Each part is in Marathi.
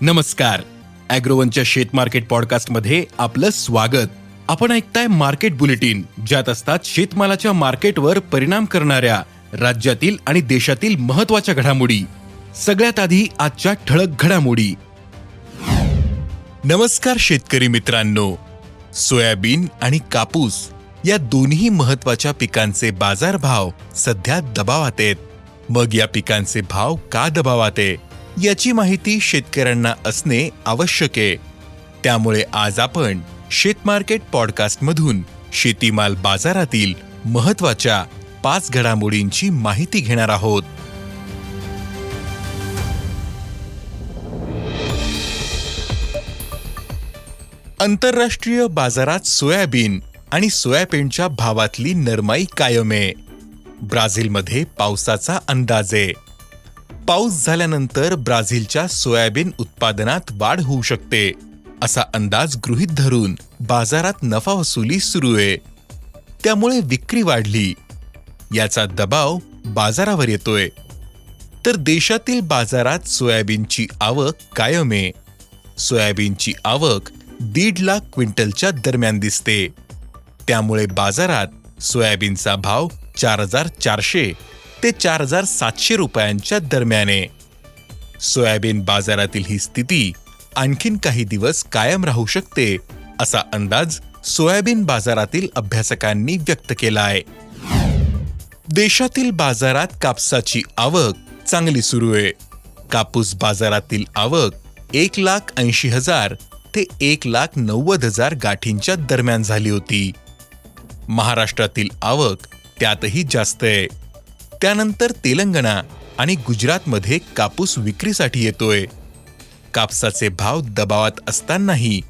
नमस्कार. अॅग्रोवनच्या शेत मार्केट पॉडकास्टमध्ये आपलं स्वागत. आपण ऐकताय मार्केट बुलेटिन ज्यात असतात शेतमालाच्या मार्केटवर परिणाम करणाऱ्या राज्यातील आणि देशातील महत्त्वाच्या घडामोडी. सगळ्यात आधी आजच्या ठळक घडामोडी. नमस्कार शेतकरी मित्रांनो. सोयाबीन आणि कापूस या दोन्ही महत्त्वाच्या पिकांचे बाजारभाव सध्या दबावात आहेत. मग या पिकांचे भाव का दबावात आहे याची माहिती शेतकऱ्यांना असणे आवश्यक आहे. त्यामुळे आज आपण शेतमार्केट पॉडकास्टमधून शेतीमाल बाजारातील महत्त्वाच्या पाच घडामोडींची माहिती घेणार आहोत. आंतरराष्ट्रीय बाजारात सोयाबीन आणि सोयाबीनच्या भावातली नरमाई कायम आहे. ब्राझीलमध्ये पावसाचा अंदाज आहे. पाऊस झाल्यानंतर ब्राझीलच्या सोयाबीन उत्पादनात वाढ होऊ शकते असा अंदाज गृहीत धरून बाजारात नफा वसुली सुरू आहे. त्यामुळे विक्री वाढली. याचा दबाव बाजारावर येतोय. तर देशातील बाजारात सोयाबीनची आवक कायम आहे. सोयाबीनची आवक दीड लाख क्विंटलच्या दरम्यान दिसते. त्यामुळे बाजारात सोयाबीनचा भाव चार हजार चारशे ते चार हजार सातशे रुपयांच्या दरम्याने. सोयाबीन बाजारातील ही स्थिती आणखीन काही दिवस कायम राहू शकते असा अंदाज सोयाबीन बाजारातील अभ्यासकांनी व्यक्त केला आहे देशातील बाजारात कापसाची आवक चांगली सुरू आहे. कापूस बाजारातील आवक एक लाख ऐंशी हजार ते एक लाख नव्वद हजार गाठींच्या दरम्यान झाली होती. महाराष्ट्रातील आवक त्यातही जास्त आहे. त्यानंतर तेलंगणा आणि गुजरातमध्ये कापूस विक्रीसाठी येतोय. कापसाचे भाव दबावात असतानाही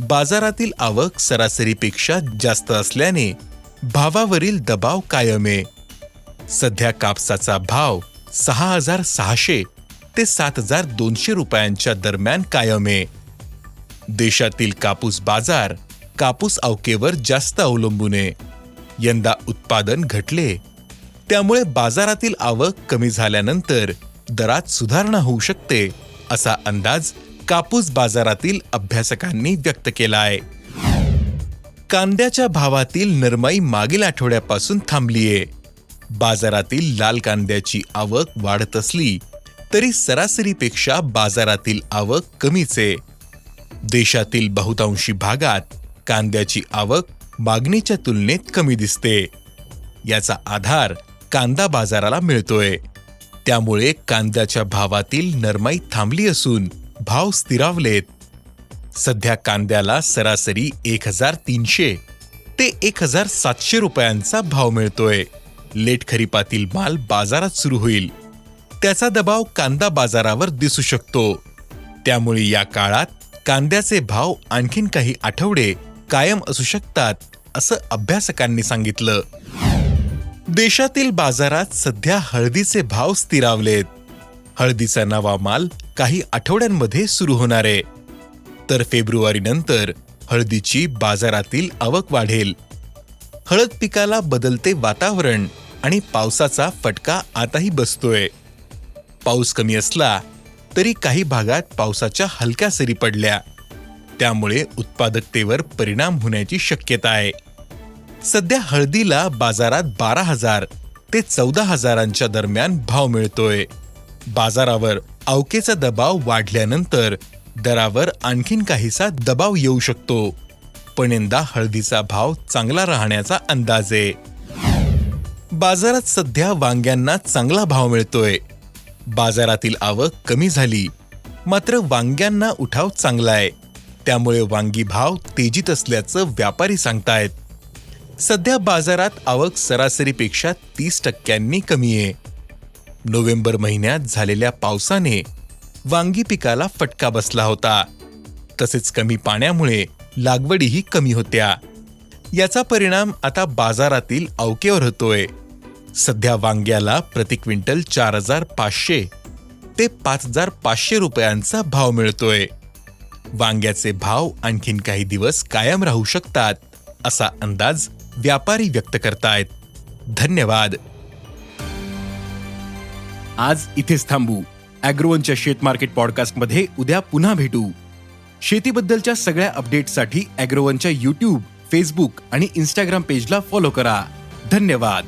बाजारातील आवक सरासरीपेक्षा जास्त असल्याने भावावरील दबाव कायम आहे सध्या कापसाचा भाव सहा हजार सहाशे ते सात हजार दोनशे रुपयांच्या दरम्यान कायम आहे देशातील कापूस बाजार कापूस अवकेवर जास्त अवलंबून आहे. यंदा उत्पादन घटले त्यामुळे बाजारातील आवक कमी झाल्यानंतर दरात सुधारणा होऊ शकते असा अंदाज कापूस बाजारातील अभ्यासकांनी व्यक्त केला आहे कांद्याच्या भावातील नरमाई मागील आठवड्यापासून थांबलीये. बाजारातील लाल कांद्याची आवक वाढत असली तरी सरासरीपेक्षा बाजारातील आवक कमीच. आहे देशातील बहुतांशी भागात कांद्याची आवक मागणीच्या तुलनेत कमी दिसते. याचा आधार कांदा बाजाराला मिळतोय. त्यामुळे कांद्याच्या भावातील नरमाई थांबली असून भाव स्थिरावलेत. सध्या कांद्याला सरासरी एक हजार तीनशे ते एक हजार सातशे रुपयांचा भाव मिळतोय. लेट खरीपातील माल बाजारात सुरू होईल. त्याचा दबाव कांदा बाजारावर दिसू शकतो. त्यामुळे या काळात कांद्याचे भाव आणखीन काही आठवडे कायम असू शकतात असं अभ्यासकांनी सांगितलं. देशातील बाजारात सध्या हळदीचे भाव स्थिरावलेत. हळदीचा नवा माल काही आठवड्यांमध्ये सुरू होणार आहे. तर फेब्रुवारी नंतर हळदीची बाजारातील आवक वाढेल. हळद पिकाला बदलते वातावरण आणि पावसाचा फटका आताही बसतोय. पाऊस कमी असला तरी काही भागात पावसाच्या हलक्या सरी पडल्या. त्यामुळे उत्पादकतेवर परिणाम होण्याची शक्यता आहे. सध्या हळदीला बाजारात बारा हजार ते चौदा हजारांच्या दरम्यान भाव मिळतोय. बाजारावर अवकेचा दबाव वाढल्यानंतर दरावर आणखीन काहीसा दबाव येऊ शकतो. पण यंदा हळदीचा भाव चांगला राहण्याचा अंदाज आहे. बाजारात सध्या वांग्यांना चांगला भाव मिळतोय. बाजारातील आवक कमी झाली. मात्र वांग्यांना उठाव चांगला आहे त्यामुळे वांगी भाव तेजीत असल्याचं व्यापारी सांगतायत. सध्या बाजारात आवक सरासरीपेक्षा तीस टक्क्यांनी कमी आहे. नोव्हेंबर महिन्यात झालेल्या पावसाने वांगी पिकाला फटका बसला होता. तसेच कमी पाण्यामुळे लागवडीही कमी होत्या. याचा परिणाम आता बाजारातील अवकेवर होतोय. सध्या वांग्याला प्रति क्विंटल चार हजार पाचशे ते पाच हजार पाचशे रुपयांचा भाव मिळतोय. वांग्याचे भाव आणखीन काही दिवस कायम राहू शकतात असा अंदाज व्यापारी व्यक्त करतायत. धन्यवाद. आज इथेच थांबू. अॅग्रोवनच्या शेत मार्केट पॉडकास्टमध्ये उद्या पुन्हा भेटू. शेतीबद्दलच्या सगळ्या अपडेट्ससाठी अॅग्रोवनच्या युट्यूब फेसबुक आणि इन्स्टाग्राम पेजला फॉलो करा. धन्यवाद.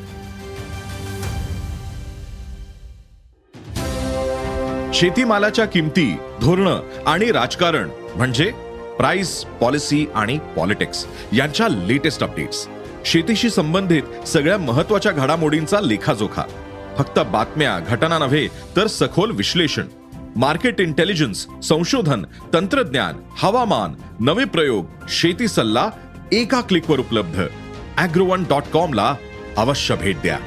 शेतीमालाच्या किमती धोरणं आणि राजकारण म्हणजे प्राइस पॉलिसी आणि पॉलिटिक्स यांच्या लेटेस्ट अपडेट्स शेतीशी संबंधित सगळ्या महत्त्वाच्या घडामोडींचा लेखाजोखा. फक्त बातम्या घटना नव्हे तर सखोल विश्लेषण. मार्केट इंटेलिजन्स संशोधन तंत्रज्ञान हवामान नवे प्रयोग शेती सल्ला एका क्लिकवर उपलब्ध. अॅग्रोवन डॉट कॉमला अवश्य भेट द्या.